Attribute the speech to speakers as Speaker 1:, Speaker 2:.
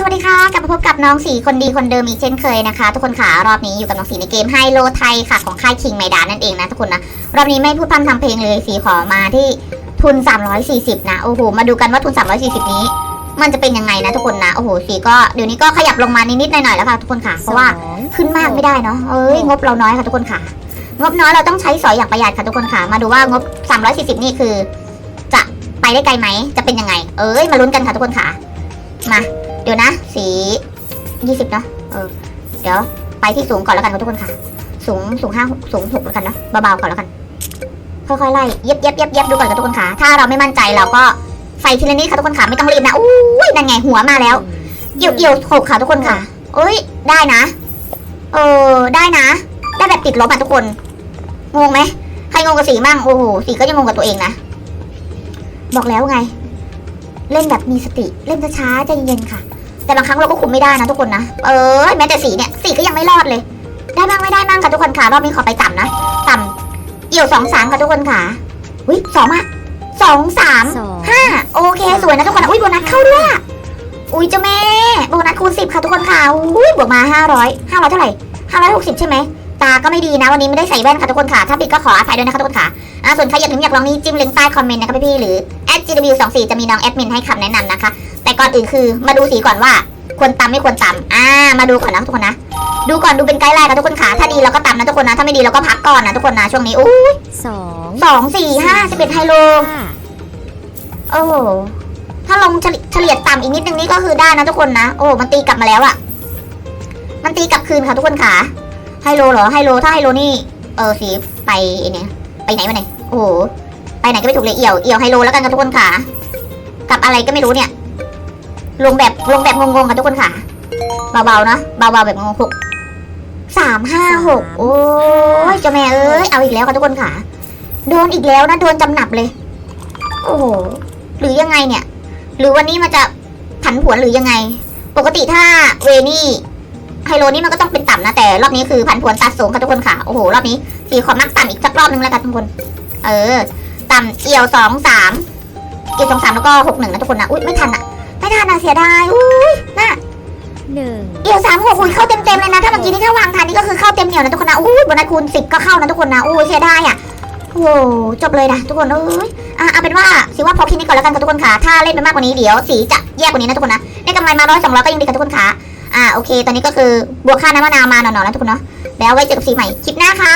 Speaker 1: สวัสดีค่ะ กลับมาพบกับน้องสีคนดีคนเดิมอีกเช่นเคยนะคะ ทุกคนค่ะรอบนี้อยู่กับน้องสีในเกมไฮโลไทยค่ะของค่ายคิงไมดานนั่นเองนะทุกคนนะ รอบนี้ไม่พูดพร่ำทำเพลงเลยสีขอมาที่ทุน 340 นะ โอ้โห มาดูกันว่าทุน 340 นี้ มันจะเป็นยังไงนะทุกคนนะ โอ้โหสีก็เดี๋ยวนี้ก็ขยับลงมานิดๆหน่อยๆแล้วค่ะทุกคนค่ะ เพราะว่าขึ้นมากไม่ได้เนาะเอ้ยงบเราน้อยค่ะทุกคนค่ะ งบน้อยเราต้องใช้สอยอย่างประหยัดค่ะทุกคนค่ะ มาดูว่างบ 340 นี่คือ จะไปได้ไกลไหมจะเป็นยังไง เอ้ยมาลุ้นกันค่ะทุกคนค่ะมาเดี๋ยวนะ สี20เนาะเออเดี๋ยวไปที่สูงก่อนแล้วกันค่ะทุกคนค่ะ สูงสูงห้าสูงหกแล้วกันเนาะเบาๆก่อนแล้วกัน ค่อยๆไล่เย็บเย็บเย็บเย็บดูก่อนค่ะทุกคนค่ะ ถ้าเราไม่มั่นใจเราก็ใส่ทีละนิดค่ะทุกคนค่ะไม่ต้องรีบนะอุ้ยนั่นไงหัวมาแล้วเอี่ยวเอี่ยวหกค่ะทุกคนค่ะเอ้ยได้นะ เออได้นะ ได้แบบติดลบอะทุกคนงงไหมใครงงกับสีมั่งโอ้โหสีก็ยังงงกับตัวเองนะบอกแล้วไง เล่นแบบมีสติเล่นช้าๆใจเย็นๆค่ะ แต่บางครั้งเราก็คุมไม่ได้นะทุกคนนะ เออแม้แต่สีเนี่ยสีก็ยังไม่รอดเลย ได้บ้างไม่ได้บ้างค่ะทุกคนค่ะรอบนี้ขอไปต่ำนะ ต่ำเอี่ยวสองสามค่ะทุกคนค่ะอุ้ยสองอะสองสาม
Speaker 2: สอง
Speaker 1: ห้าโอเคสวยนะทุกคนนะอุ้ยโบนัสเข้าด้วยอะอุ้ยเจ้าแม่โบนัสคูณสิบค่ะทุกคนค่ะอุ้ยบวกมาห้าร้อยห้าร้อยเท่าไหร่ห้าร้อยหกสิบใช่ไหมตาก็ไม่ดีนะวันนี้ไม่ได้ใส่แว่นค่ะทุกคนค่ะ ถ้าผิดก็ขออภัยด้วยนะคะทุกคนค่ะอ่าส่วนใครอยากถึงอยากลองนี้จิ้มลิงก์ใต้คอมเมนต์นะคะพี่ๆหรือ @gw24 จะมีน้องแอดมินให้คำแนะนำนะคะแต่ ก่อนอื่นคือ มาดูสีก่อนว่าควรตำไม่ควรตำอ่า มาดูก่อนนะทุกคนนะ ดูก่อนดูเป็นไกด์ไลน์ค่ะทุกคนค่ะถ้าดีเราก็ตำนะทุกคนนะ ถ้าไม่ดีเราก็พักก่อนนะทุกคนนะช่วงนี้อู้
Speaker 2: สอง
Speaker 1: สองสี่ห้าสิบเอ็ดไฮโล
Speaker 2: ห้า
Speaker 1: โอ้โห ถ้าลงเฉลี่ยเฉลี่ยต่ำอีกนิดนึงนี่ก็คือได้นะทุกคนนะ โอ้ มันตีกลับมาแล้วอะมันตีกลับคืนค่ะทุกคนค่ะไฮโลเหรอ ไฮโล ถ้าไฮโลนี่ เออสีไปเนี่ยไปไหนวะเนี่ยโอ้โห ไปไหนก็ไม่ถูกเลยเอี่ยว เอี่ยวไฮโลแล้วกันค่ะทุกคนค่ะกับอะไรก็ไม่รู้เนี่ย ลงแบบลงแบบงงๆค่ะทุกคนค่ะ เบาๆนะเบาๆแบบงงหกสามห้าหกโอ้ยเจ้าแม่เอ้ยเอาอีกแล้วค่ะทุกคนค่ะ โดนอีกแล้วนะโดนจำหนับเลย โอ้โหหรือยังไงเนี่ย หรือวันนี้มันจะผันผวนหรือยังไง ปกติถ้าเวนี่ไฮโลนี่มันก็ต้องเป็นต่ำนะแต่รอบนี้คือผันผวนตัดสูงค่ะทุกคนค่ะโอ้โหรอบนี้สีขอมักต่ำอีกสักรอบนึงแล้วกันทุกคน เออ ต่ำเอี่ยวสองสามเอี่ยวสองสามแล้วก็หกหนึ่งนะทุกคนนะอุ้ยไม่ทันอะ ไม่ทันอะเสียดายอุ้ยน่า
Speaker 2: หนึ่ง
Speaker 1: เอี่ยวสามหกอุ้ยเข้าเต็มเต็มๆเลยนะ ถ้าเมื่อกี้นี่ถ้าวางทันนี่ก็คือเข้าเต็มเหนียวนะทุกคนนะอุ้ยโบนัสคูณสิบก็เข้านะทุกคนนะอุ้ยเสียดายอะโอ้โหจบเลยนะทุกคนเอ้ยอะเอาเป็นว่าสิว่าพอแค่นี้ก่อนแล้วกันค่ะทุกคนค่ะถ้าเล่นไปมากกว่านี้เดี๋ยวสีจะแย่กว่านี้นะทุกคนนะได้กำไรมาร้อยสองร้อยก็ยังดีค่ะทุกคนค่ะอ่าโอเค ตอนนี้ก็คือบวกค่าน้ำมะนาวมาหน่อยๆแล้วทุกคนเนาะแล้วไว้เจอกับสีใหม่คลิปหน้าค่ะ